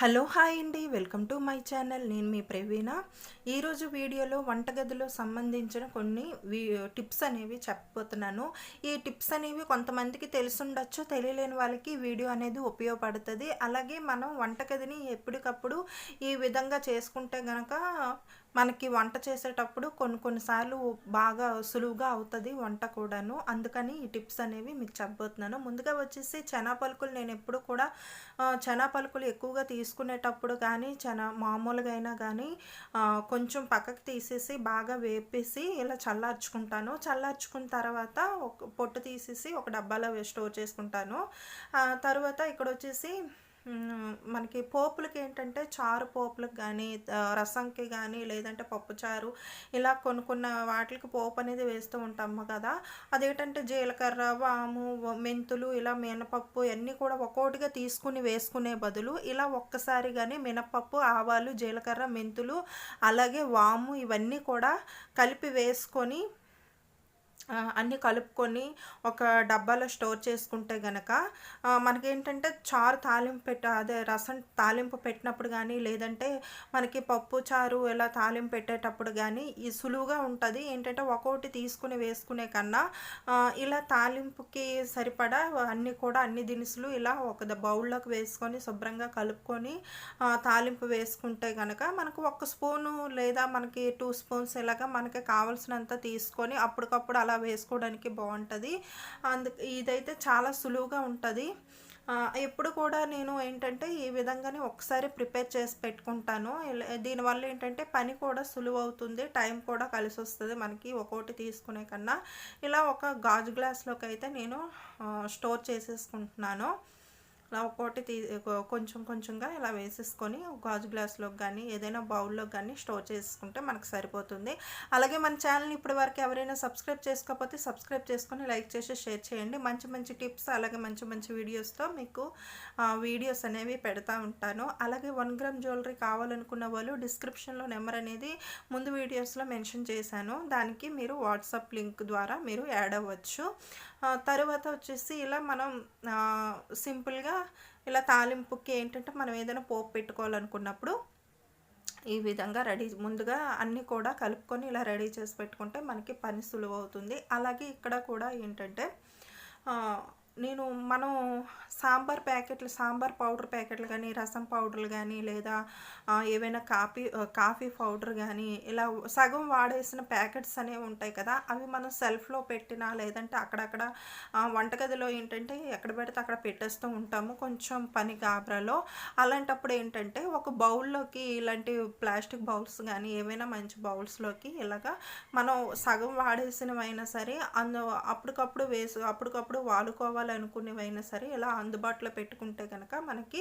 Hello hi అండి welcome to my channel. నేను మీ ప్రవీణ. ఈరోజు వీడియోలో వంటగదిలో సంబంధించిన కొన్ని వీ టిప్స్ అనేవి చెప్పబోతున్నాను. ఈ టిప్స్ అనేవి కొంతమందికి తెలుసుండొచ్చు తెలియలేని వాళ్ళకి వీడియో అనేది ఉపయోగపడుతుంది. అలాగే మనం వంటగదిని ఎప్పటికప్పుడు ఈ విధంగా చేసుకుంటే గనక మనకి వంట చేసేటప్పుడు కొన్ని కొన్నిసార్లు బాగా సులువుగా అవుతుంది వంట కూడాను. అందుకని ఈ టిప్స్ అనేవి మీకు చెప్పబోతున్నాను. ముందుగా వచ్చేసి చెనా పలుకులు నేను ఎప్పుడు కూడా చనా చెనా పలుకులు ఎక్కువగా తీసుకునేటప్పుడు కానీ చెనా మామూలుగా అయినా కానీ కొంచెం పక్కకు తీసేసి బాగా వేపేసి ఇలా చల్లార్చుకుంటాను. చల్లార్చుకున్న తర్వాత ఒక పొట్టు తీసేసి ఒక డబ్బాలో స్టోర్ చేసుకుంటాను. తర్వాత ఇక్కడ వచ్చేసి మనకి పోపులకి ఏంటంటే చారు పోపులకు కానీ రసంకి కానీ లేదంటే పప్పుచారు ఇలా కొన్ని కొన్ని వాటికి పోపు అనేది వేస్తూ ఉంటాము కదా. అదేంటంటే జీలకర్ర వాము మెంతులు ఇలా మినపప్పు ఇవన్నీ కూడా ఒక్కోటిగా తీసుకుని వేసుకునే బదులు ఇలా ఒక్కసారిగానే మినపప్పు ఆవాలు జీలకర్ర మెంతులు అలాగే వాము ఇవన్నీ కూడా కలిపి వేసుకొని అన్నీ కలుపుకొని ఒక డబ్బాలో స్టోర్ చేసుకుంటే గనక మనకేంటంటే చారు తాలింపు పెట్ట అదే రసం తాలింపు పెట్టినప్పుడు కానీ లేదంటే మనకి పప్పు చారు ఇలా తాలింపు పెట్టేటప్పుడు కానీ ఈ సులువుగా ఉంటుంది. ఏంటంటే ఒక్కొక్కటి తీసుకుని వేసుకునే కన్నా ఇలా తాలింపుకి సరిపడా అన్నీ కూడా అన్ని దినుసులు ఇలా ఒక ద- బౌల్లోకి వేసుకొని శుభ్రంగా కలుపుకొని తాలింపు వేసుకుంటే కనుక మనకు ఒక స్పూను లేదా మనకి టూ స్పూన్స్ ఇలాగా మనకి కావాల్సినంత తీసుకొని అప్పటికప్పుడు అలా వేసుకోవడానికి బాగుంటుంది. అందు ఇదైతే చాలా సులువుగా ఉంటుంది. ఎప్పుడు కూడా నేను ఏంటంటే ఈ విధంగానే ఒకసారి ప్రిపేర్ చేసి పెట్టుకుంటాను. ఇలా- దీనివల్ల ఏంటంటే పని కూడా సులువు అవుతుంది టైం కూడా కలిసి వస్తుంది మనకి ఒక్కోటి తీసుకునే కన్నా. ఇలా ఒక గాజు గ్లాస్లోకి అయితే నేను స్టోర్ చేసేసుకుంటున్నాను. ఇలా తీ కొంచెం కొంచెంగా ఇలా వేసేసుకొని గాజు గ్లాస్లోకి కానీ ఏదైనా బౌల్లోకి కానీ స్టోర్ చేసుకుంటే మనకు సరిపోతుంది. అలాగే మన ఛానల్ని ఇప్పటి వరకు ఎవరైనా సబ్స్క్రైబ్ చేసుకోకపోతే సబ్స్క్రైబ్ చేసుకొని లైక్ చేసి షేర్ చేయండి. మంచి మంచి టిప్స్ అలాగే మంచి మంచి వీడియోస్తో మీకు వీడియోస్ అనేవి పెడతా ఉంటాను. అలాగే వన్ గ్రామ్ జ్యువెలరీ కావాలనుకున్న వాళ్ళు డిస్క్రిప్షన్లో నెంబర్ అనేది ముందు వీడియోస్లో మెన్షన్ చేశాను. దానికి మీరు వాట్సాప్ లింక్ ద్వారా మీరు యాడ్ అవ్వచ్చు. తర్వాత వచ్చేసి ఇలా మనం సింపుల్గా ఇలా తాలింపుకి ఏంటంటే మనం ఏదైనా పోపు పెట్టుకోవాలనుకున్నప్పుడు ఈ విధంగా రెడీ ముందుగా అన్నీ కూడా కలుపుకొని ఇలా రెడీ చేసి పెట్టుకుంటే మనకి పని సులువు అవుతుంది. అలాగే ఇక్కడ కూడా ఏంటంటే నేను మనం సాంబార్ ప్యాకెట్లు సాంబార్ పౌడర్ ప్యాకెట్లు కానీ రసం పౌడర్లు కానీ లేదా ఏవైనా కాఫీ కాఫీ పౌడర్ కానీ ఇలా సగం వాడేసిన ప్యాకెట్స్ అనేవి ఉంటాయి కదా అవి మనం సెల్ఫ్లో పెట్టినా లేదంటే అక్కడక్కడ వంటగదిలో ఏంటంటే ఎక్కడ పెడితే అక్కడ పెట్టేస్తూ ఉంటాము కొంచెం పని గాబరాలో. అలాంటప్పుడు ఏంటంటే ఒక బౌల్లోకి ఇలాంటి ప్లాస్టిక్ బౌల్స్ కానీ ఏవైనా మంచి బౌల్స్లోకి ఇలాగా మనం సగం వాడేసినవైనా సరే అందు అప్పటికప్పుడు వేసు అప్పటికప్పుడు వాడుకోవాలి కావాలనుకునేవైనా సరే ఇలా అందుబాటులో పెట్టుకుంటే కనుక మనకి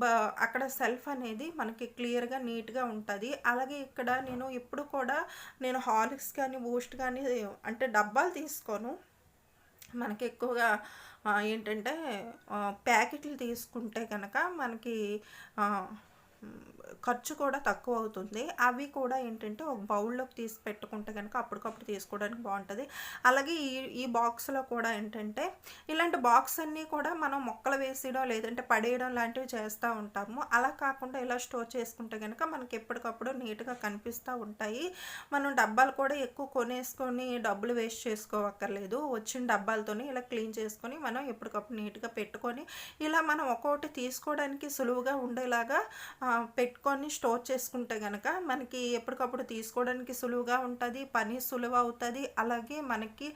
బ అక్కడ సెల్ఫ్ అనేది మనకి క్లియర్గా నీట్గా ఉంటుంది. అలాగే ఇక్కడ నేను ఎప్పుడు కూడా నేను హార్లిక్స్ కానీ బూస్ట్ కానీ అంటే డబ్బాలు తీసుకోను. మనకి ఎక్కువగా ఏంటంటే ప్యాకెట్లు తీసుకుంటే కనుక మనకి ఖర్చు కూడా తక్కువ అవుతుంది. అవి కూడా ఏంటంటే ఒక బౌల్లోకి తీసి పెట్టుకుంటే కనుక అప్పటికప్పుడు తీసుకోవడానికి బాగుంటుంది. అలాగే ఈ ఈ బాక్స్లో కూడా ఏంటంటే ఇలాంటి బాక్స్ అన్నీ కూడా మనం మొక్కలు వేసేయడం లేదంటే పడేయడం లాంటివి చేస్తూ ఉంటాము. అలా కాకుండా ఇలా స్టోర్ చేసుకుంటే కనుక మనకి ఎప్పటికప్పుడు నీట్గా కనిపిస్తూ ఉంటాయి. మనం డబ్బాలు కూడా ఎక్కువ కొనేసుకొని డబ్బులు వేస్ట్ చేసుకోవక్కర్లేదు. వచ్చిన డబ్బాలతోనే ఇలా క్లీన్ చేసుకొని మనం ఎప్పటికప్పుడు నీట్గా పెట్టుకొని ఇలా మనం ఒక్కొక్కటి తీసుకోవడానికి సులువుగా ఉండేలాగా పెట్టుకొని స్టోర్ చేసుకుంటే కనుక మనకి ఎప్పటికప్పుడు తీసుకోవడానికి సులువుగా ఉంటుంది పని సులువు అవుతుంది. అలాగే మనకి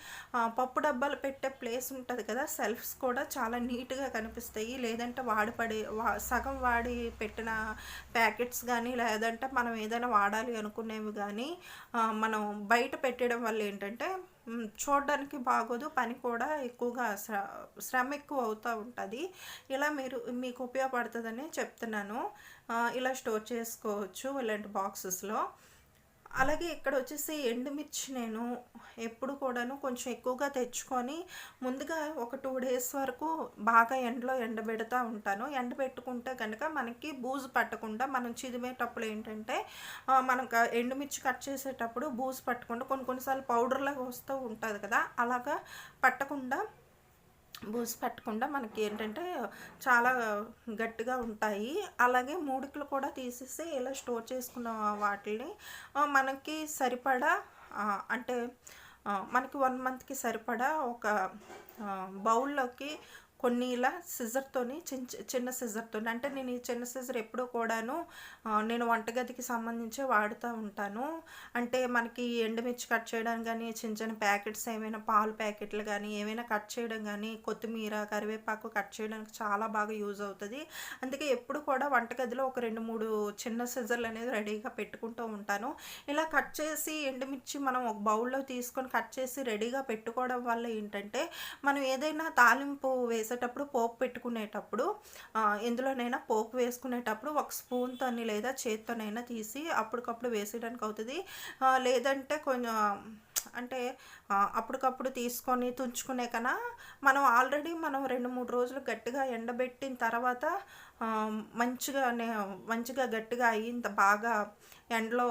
పప్పు డబ్బాలు పెట్టే ప్లేస్ ఉంటుంది కదా సెల్ఫ్స్ కూడా చాలా నీట్గా కనిపిస్తాయి. లేదంటే వాడిపడే వా సగం వాడి పెట్టిన ప్యాకెట్స్ కానీ లేదంటే మనం ఏదైనా వాడాలి అనుకునేవి కానీ మనం బయట పెట్టడం వల్ల ఏంటంటే చూడడానికి బాగోదు పని కూడా ఎక్కువగా శ్ర శ్రమ ఎక్కువ అవుతూ ఉంటుంది. ఇలా మీరు మీకు ఉపయోగపడుతుందని చెప్తున్నాను. ఇలా స్టోర్ చేసుకోవచ్చు ఇలాంటి బాక్సెస్లో. అలాగే ఇక్కడ వచ్చేసి ఎండుమిర్చి నేను ఎప్పుడు కూడాను కొంచెం ఎక్కువగా తెచ్చుకొని ముందుగా ఒక టూ డేస్ వరకు బాగా ఎండలో ఎండబెడతా ఉంటాను. ఎండబెట్టుకుంటే కనుక మనకి బూజు పట్టకుండా మనం చిదిమేటప్పుడు ఏంటంటే మనకు మనం ఎండుమిర్చి కట్ చేసేటప్పుడు బూజు పట్టకుండా కొన్ని కొన్నిసార్లు పౌడర్లాగా వస్తూ ఉంటుంది కదా అలాగా పట్టకుండా బూసి పెట్టకుండా మనకి ఏంటంటే చాలా గట్టిగా ఉంటాయి. అలాగే మూడికలు కూడా తీసేసి ఇలా స్టోర్ చేసుకున్న వాటిని మనకి సరిపడా అంటే మనకి వన్ మంత్కి సరిపడా ఒక బౌల్లోకి కొన్ని ఇలా సిజర్తోని చిన్న చిన్న సిజర్తోని అంటే నేను ఈ చిన్న సిజర్ ఎప్పుడూ కూడాను నేను వంటగదికి సంబంధించి వాడుతూ ఉంటాను. అంటే మనకి ఎండుమిర్చి కట్ చేయడానికి కానీ చిన్న చిన్న ప్యాకెట్స్ ఏమైనా పాలు ప్యాకెట్లు కానీ ఏమైనా కట్ చేయడం కానీ కొత్తిమీర కరివేపాకు కట్ చేయడానికి చాలా బాగా యూజ్ అవుతుంది. అందుకే ఎప్పుడు కూడా వంటగదిలో ఒక రెండు మూడు చిన్న సిజర్లు అనేది రెడీగా పెట్టుకుంటూ ఉంటాను. ఇలా కట్ చేసి ఎండుమిర్చి మనం ఒక బౌల్లో తీసుకొని కట్ చేసి రెడీగా పెట్టుకోవడం వల్ల ఏంటంటే మనం ఏదైనా తాలింపు చేసేటప్పుడు పోపు పెట్టుకునేటప్పుడు ఎందులోనైనా పోపు వేసుకునేటప్పుడు ఒక స్పూన్తోని లేదా చేత్తోనైనా తీసి అప్పటికప్పుడు వేసేయడానికి అవుతుంది. లేదంటే కొంచెం అంటే అప్పటికప్పుడు తీసుకొని తుంచుకునే కన్నా మనం ఆల్రెడీ మనం రెండు మూడు రోజులు గట్టిగా ఎండబెట్టిన తర్వాత మంచిగా మంచిగా గట్టిగా అయ్యింత బాగా ఎండలో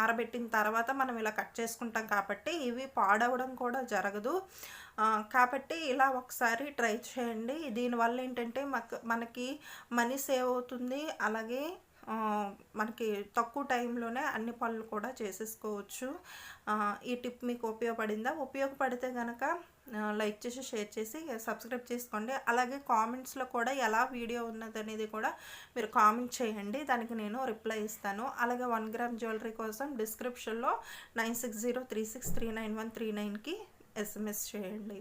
ఆరబెట్టిన తర్వాత మనం ఇలా కట్ చేసుకుంటాం కాబట్టి ఇవి పాడవడం కూడా జరగదు. కాబట్టి ఇలా ఒకసారి ట్రై చేయండి. దీనివల్ల ఏంటంటే మాకు మనకి మనీ సేవ్ అవుతుంది. అలాగే మనకి తక్కువ టైంలోనే అన్ని పనులు కూడా చేసేసుకోవచ్చు. ఈ టిప్ మీకు ఉపయోగపడిందా? ఉపయోగపడితే కనుక లైక్ చేసి షేర్ చేసి సబ్స్క్రైబ్ చేసుకోండి. అలాగే కామెంట్స్లో కూడా ఎలా వీడియో ఉన్నదనేది కూడా మీరు కామెంట్ చేయండి. దానికి నేను రిప్లై ఇస్తాను. అలాగే వన్ గ్రామ్ జ్యువెలరీ కోసం డిస్క్రిప్షన్లో nine six zero three six three nine one three నైన్కి ఎస్ఎంఎస్ చేయండి.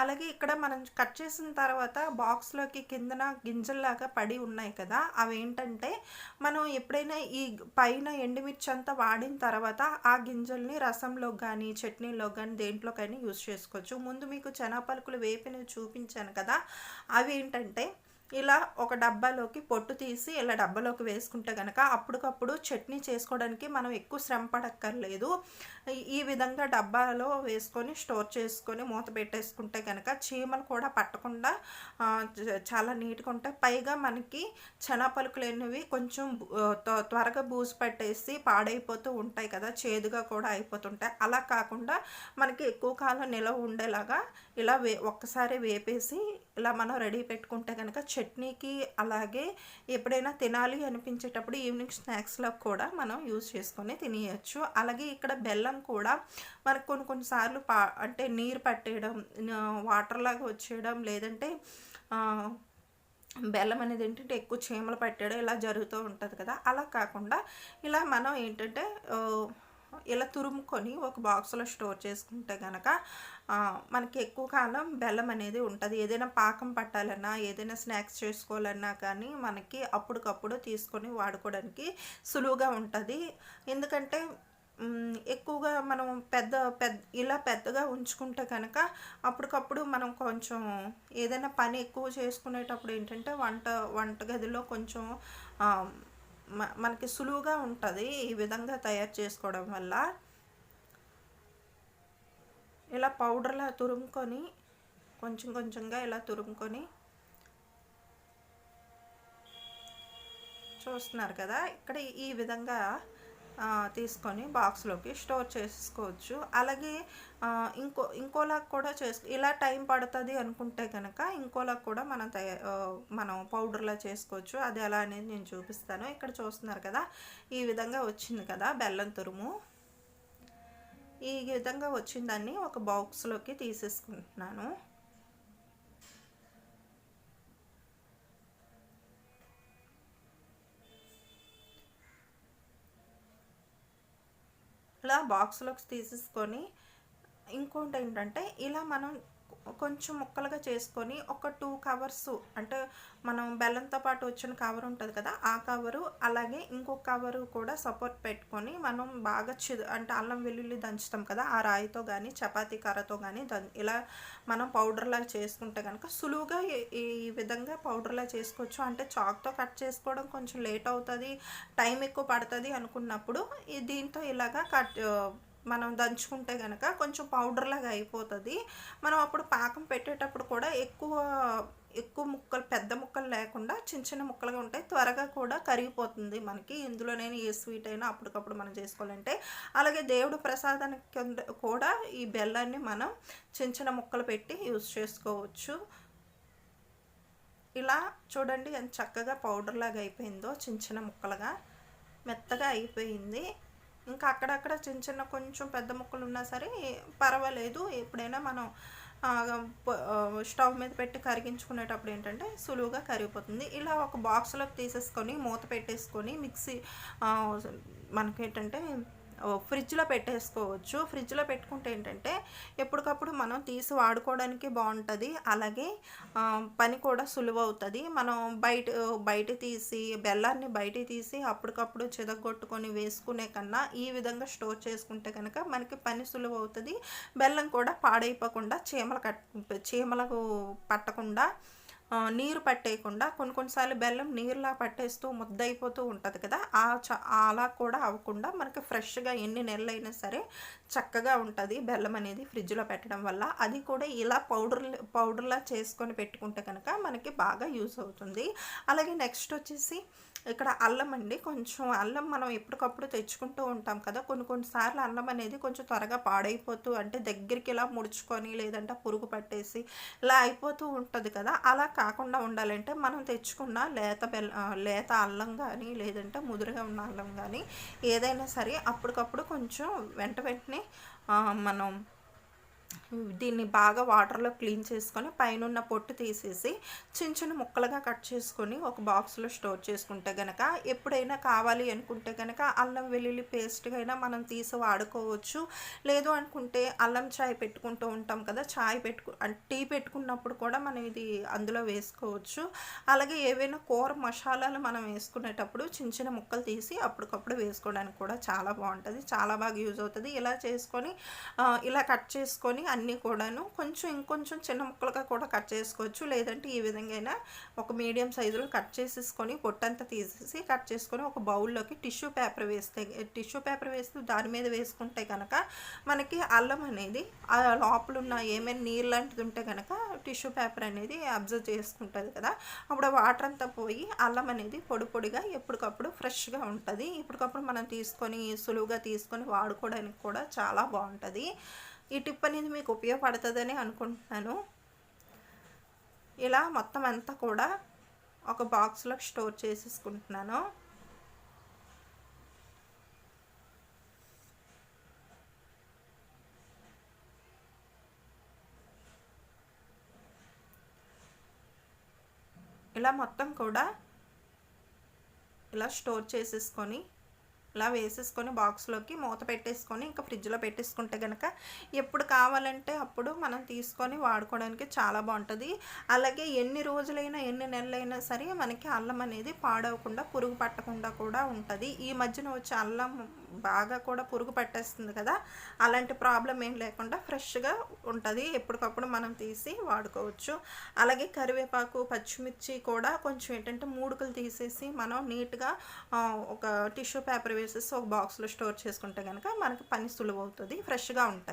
అలాగే ఇక్కడ మనం కట్ చేసిన తర్వాత బాక్స్లోకి కిందన గింజల్లాగా పడి ఉన్నాయి కదా అవి ఏంటంటే మనం ఎప్పుడైనా ఈ పైన ఎండుమిర్చి అంతా వాడిన తర్వాత ఆ గింజల్ని రసంలో కానీ చట్నీలో కానీ దేంట్లో కానీ యూస్ చేసుకోవచ్చు. ముందు మీకు చెనాపలుకులు వేపినవి చూపించాను కదా అవి ఏంటంటే ఇలా ఒక డబ్బాలోకి పొట్టు తీసి ఇలా డబ్బాలోకి వేసుకుంటే కనుక అప్పటికప్పుడు చట్నీ చేసుకోవడానికి మనం ఎక్కువ శ్రమ పడక్కర్లేదు. ఈ- విధంగా డబ్బాలో వేసుకొని స్టోర్ చేసుకొని మూత పెట్టేసుకుంటే కనుక చీమలు కూడా పట్టకుండా చాలా నీట్గా ఉంటాయి. పైగా మనకి చెనాపలుకులు అనేవి కొంచెం త్వ- త్వరగా బూజు పట్టేసి పాడైపోతూ ఉంటాయి కదా చేదుగా కూడా అయిపోతుంటాయి. అలా కాకుండా మనకి ఎక్కువ కాలం నిలవ ఉండేలాగా ఇలా వే ఒక్కసారి వేపేసి ఇలా మనం రెడీ పెట్టుకుంటే కనుక చట్నీకి అలాగే ఎప్పుడైనా తినాలి అనిపించేటప్పుడు ఈవినింగ్ స్నాక్స్లో కూడా మనం యూజ్ చేసుకొని తినేయచ్చు. అలాగే ఇక్కడ బెల్లం కూడా మనకు కొన్ని కొన్నిసార్లు పా అంటే నీరు పట్టేయడం వాటర్ లాగా వచ్చేయడం లేదంటే బెల్లం అనేది ఏంటంటే ఎక్కువ చీమలు పట్టేయడం ఇలా జరుగుతూ ఉంటుంది కదా. అలా కాకుండా ఇలా మనం ఏంటంటే ఇలా తురుముకొని ఒక బాక్స్లో స్టోర్ చేసుకుంటే కనుక మనకి ఎక్కువ కాలం బెల్లం అనేది ఉంటుంది. ఏదైనా పాకం పట్టాలన్నా ఏదైనా స్నాక్స్ చేసుకోవాలన్నా కానీ మనకి అప్పటికప్పుడు తీసుకొని వాడుకోవడానికి సులువుగా ఉంటుంది. ఎందుకంటే ఎక్కువగా మనం పెద్ద పెద్ద ఇలా పెద్దగా ఉంచుకుంటే కనుక అప్పటికప్పుడు మనం కొంచెం ఏదైనా పని ఎక్కువ చేసుకునేటప్పుడు ఏంటంటే వంట వంటగదిలో కొంచెం మనకి సులువుగా ఉంటుంది ఈ విధంగా తయారు చేసుకోవడం వల్ల. ఇలా పౌడర్లా తురుముకొని కొంచెం కొంచెంగా ఇలా తురుముకొని. చూస్తున్నారు కదా ఇక్కడ ఈ విధంగా తీసుకొని బాక్స్లోకి స్టోర్ చేసుకోవచ్చు. అలాగే ఇంకో ఇంకోలా కూడా చేసు ఇలా టైం పడుతుంది అనుకుంటే కనుక ఇంకోలా కూడా మనం తయా మనం పౌడర్లా చేసుకోవచ్చు. అది ఎలా అనేది నేను చూపిస్తాను. ఇక్కడ చూస్తున్నారు కదా ఈ విధంగా వచ్చింది కదా బెల్లం తురుము. ఈ విధంగా వచ్చిందని ఒక బాక్స్లోకి తీసేసుకుంటున్నాను. ఇట్లా బాక్స్లోకి తీసేసుకొని ఇంకోటి ఏంటంటే ఇలా మనం కొంచెం ముక్కలుగా చేసుకొని ఒక టూ కవర్స్ అంటే మనం బెల్లంతో పాటు వచ్చిన కవర్ ఉంటుంది కదా ఆ కవరు అలాగే ఇంకొక కవరు కూడా సపోర్ట్ పెట్టుకొని మనం బాగా చి అంటే అల్లం వెల్లుల్లి దంచుతాం కదా ఆ రాయితో కానీ చపాతీ కర్రతో కానీ దం ఇలా మనం పౌడర్లా చేసుకుంటే కనుక సులువుగా ఈ- విధంగా పౌడర్లా చేసుకోవచ్చు. అంటే చాక్తో కట్ చేసుకోవడం కొంచెం లేట్ అవుతుంది టైం ఎక్కువ పడుతుంది అనుకున్నప్పుడు దీంతో ఇలాగా కట్ మనం దంచుకుంటే కనుక కొంచెం పౌడర్లాగా అయిపోతుంది. మనం అప్పుడు పాకం పెట్టేటప్పుడు కూడా ఎక్కువ ఎక్కువ ముక్కలు పెద్ద ముక్కలు లేకుండా చిన్న చిన్న ముక్కలుగా ఉంటాయి. త్వరగా కూడా కరిగిపోతుంది మనకి. ఇందులోనైనా ఏ స్వీట్ అయినా అప్పటికప్పుడు మనం చేసుకోవాలంటే. అలాగే దేవుడు ప్రసాదానికి కూడా ఈ బెల్లాన్ని మనం చిన్న చిన్న ముక్కలు పెట్టి యూస్ చేసుకోవచ్చు. ఇలా చూడండి ఎంత చక్కగా పౌడర్ లాగా అయిపోయిందో చిన్న చిన్న ముక్కలుగా మెత్తగా అయిపోయింది. ఇంకా అక్కడక్కడ చిన్న చిన్న కొంచెం పెద్ద ముక్కలు ఉన్నా సరే పర్వాలేదు. ఎప్పుడైనా మనం స్టవ్ మీద పెట్టి కరిగించుకునేటప్పుడు ఏంటంటే సులువుగా కరిగిపోతుంది. ఇలా ఒక బాక్స్లోకి తీసేసుకొని మూత పెట్టేసుకొని మిక్సీ మనకేంటంటే ఫ్రిడ్జ్లో పెట్టేసుకోవచ్చు. ఫ్రిడ్జ్లో పెట్టుకుంటే ఏంటంటే ఎప్పటికప్పుడు మనం తీసి వాడుకోవడానికి బాగుంటుంది అలాగే పని కూడా సులువు అవుతుంది మనం బయట బయట తీసి బెల్లాన్ని బయట తీసి అప్పటికప్పుడు చెదగొట్టుకొని వేసుకునే కన్నా ఈ విధంగా స్టోర్ చేసుకుంటే కనుక మనకి పని సులువు అవుతుంది బెల్లం కూడా పాడైపోకుండా చీమలు కట్ చీమలకు పట్టకుండా నీరు పట్టేయకుండా కొన్ని కొన్నిసార్లు బెల్లం నీరులా పట్టేస్తూ ముద్దయిపోతూ ఉంటుంది కదా ఆ చ అలా కూడా అవ్వకుండా మనకి ఫ్రెష్గా ఎన్ని నెలలైనా సరే చక్కగా ఉంటుంది బెల్లం అనేది ఫ్రిడ్జ్లో పెట్టడం వల్ల. అది కూడా ఇలా పౌడర్ పౌడర్లా చేసుకొని పెట్టుకుంటే కనుక మనకి బాగా యూజ్ అవుతుంది. అలాగే నెక్స్ట్ వచ్చేసి ఇక్కడ అల్లం అండి. కొంచెం అల్లం మనం ఎప్పటికప్పుడు తెచ్చుకుంటూ ఉంటాం కదా. కొన్ని కొన్నిసార్లు అల్లం అనేది కొంచెం త్వరగా పాడైపోతూ అంటే దగ్గరికి ఇలా ముడుచుకొని లేదంటే పురుగు పట్టేసి ఇలా అయిపోతూ ఉంటుంది కదా. అలా కాకుండా ఉండాలంటే మనం తెచ్చుకున్న లేత బెల్ల లేత అల్లం కానీ లేదంటే ముదురుగా ఉన్న అల్లం కానీ ఏదైనా సరే అప్పటికప్పుడు కొంచెం వెంట వెంటనే మనం దీన్ని బాగా వాటర్లో క్లీన్ చేసుకొని పైన ఉన్న పొట్టు తీసేసి చిన్న చిన్న ముక్కలుగా కట్ చేసుకొని ఒక బాక్స్లో స్టోర్ చేసుకుంటే గనక ఎప్పుడైనా కావాలి అనుకుంటే గనక అల్లం వెల్లుల్లి పేస్ట్గా అయినా మనం తీసి వాడుకోవచ్చు. లేదు అనుకుంటే అల్లం చాయ్ పెట్టుకుంటూ ఉంటాం కదా చాయ్ పెట్టుకు టీ పెట్టుకున్నప్పుడు కూడా మనం ఇది అందులో వేసుకోవచ్చు. అలాగే ఏవైనా కూర మసాలాలు మనం వేసుకునేటప్పుడు చిన్న చిన్న ముక్కలు తీసి అప్పటికప్పుడు వేసుకోవడానికి కూడా చాలా బాగుంటుంది. చాలా బాగా యూజ్ అవుతుంది. ఇలా చేసుకొని ఇలా కట్ చేసుకొని అన్నీ కూడాను కొంచెం ఇంకొంచెం చిన్న ముక్కలుగా కూడా కట్ చేసుకోవచ్చు. లేదంటే ఈ విధంగా అయినా ఒక మీడియం సైజులో కట్ చేసేసుకొని పొట్టంతా తీసేసి కట్ చేసుకొని ఒక బౌల్లోకి టిష్యూ పేపర్ వేస్తే టిష్యూ పేపర్ వేస్తే దాని మీద వేసుకుంటే కనుక మనకి అల్లం అనేది ఆ లోపల ఉన్న ఏమైనా నీరు లాంటిది ఉంటే కనుక టిష్యూ పేపర్ అనేది అబ్జర్వ్ చేసుకుంటుంది కదా. అప్పుడు వాటర్ అంతా పోయి అల్లం అనేది పొడి పొడిగా ఎప్పటికప్పుడు ఫ్రెష్గా ఉంటుంది. ఇప్పటికప్పుడు మనం తీసుకొని సులువుగా తీసుకొని వాడుకోవడానికి కూడా చాలా బాగుంటుంది. ఈ టిప్ అనేది మీకు ఉపయోగపడుతుందని అనుకుంటున్నాను. ఇలా మొత్తం అంతా కూడా ఒక బాక్స్లో స్టోర్ చేసేసుకుంటున్నాను. ఇలా మొత్తం కూడా ఇలా స్టోర్ చేసేసుకొని ఇలా వేసేసుకొని బాక్స్లోకి మూత పెట్టేసుకొని ఇంకా ఫ్రిడ్జ్లో పెట్టేసుకుంటే కనుక ఎప్పుడు కావాలంటే అప్పుడు మనం తీసుకొని వాడుకోవడానికి చాలా బాగుంటుంది. అలాగే ఎన్ని రోజులైనా ఎన్ని నెలలైనా సరే మనకి అల్లం అనేది పాడవకుండా పురుగు పట్టకుండా కూడా ఉంటుంది. ఈ మధ్యన వచ్చే అల్లం బాగా కూడా పురుగు పట్టేస్తుంది కదా అలాంటి ప్రాబ్లం ఏం లేకుండా ఫ్రెష్గా ఉంటుంది. ఎప్పటికప్పుడు మనం తీసి వాడుకోవచ్చు. అలాగే కరివేపాకు పచ్చిమిర్చి కూడా కొంచెం ఏంటంటే మూడుకలు తీసేసి మనం నీట్గా ఒక టిష్యూ పేపర్ వేసేసి ఒక బాక్స్లో స్టోర్ చేసుకుంటే కనుక మనకి పని సులువు అవుతుంది ఫ్రెష్గా ఉంటాయి.